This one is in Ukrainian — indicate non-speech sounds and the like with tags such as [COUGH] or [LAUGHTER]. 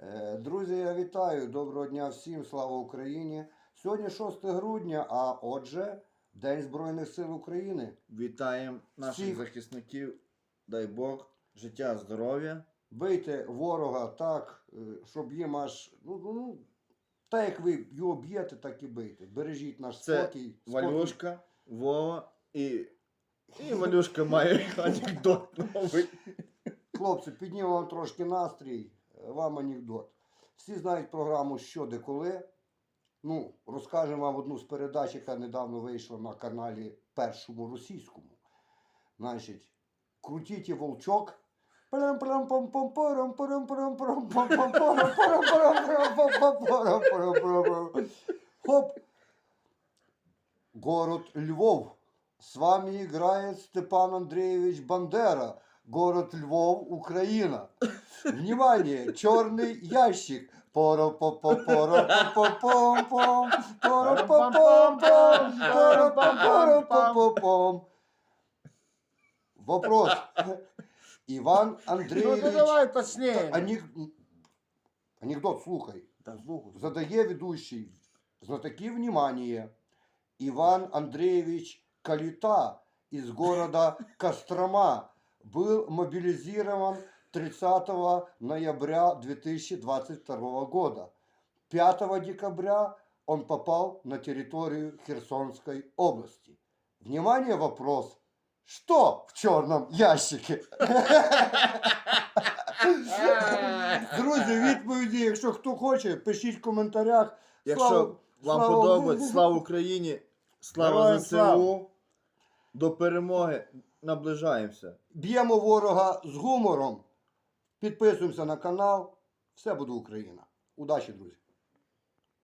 Е, Друзі, я вітаю. Доброго дня всім. Слава Україні. Сьогодні 6 грудня, а отже, День Збройних сил України. Вітаємо наших Всіх. захисників. Дай Бог, життя, здоров'я. Бийте ворога так, е, щоб їм аж. Ну, ну, ну, так як ви його б'єте, так і бийте. Бережіть наш Це спокій. спокій. Валюшка, Вова і. І Валюшка має [LAUGHS] анекдот новий. Хлопці, піднімемо вам трошки настрій, вам анекдот. Всі знають програму Що де коли. Ну, розкажемо вам одну з передач, яка недавно вийшла на каналі першому російському. Значить, крутіть волчок. Хоп. Город Львов. С вами играет Степан Андреевич Бандера. город Львов, Украина. Внимание, черный ящик. поро по по поро по пом пом поро по пом пом поро по поро по по пом Вопрос. Иван ну, Андреевич... Ну, давай точнее. Анек... Анекдот, слухай. Да, слухай. Задає ведущий. Знатоки внимание. Иван Андреевич Калита из города Кострома был мобилизирован 30 ноября 2022 года. 5 декабря он попал на территорию Херсонской области. Внимание, вопрос. Что в черном ящике? [LAUGHS] Друзі, відповіді, якщо хто хоче, пишіть в коментарях. Якщо Слава- вам слава подобається, Богу. слава Україні, слава Героям ЗСУ. До перемоги наближаємося. Б'ємо ворога з гумором. Підписуємося на канал. Все буде Україна. Удачі, друзі!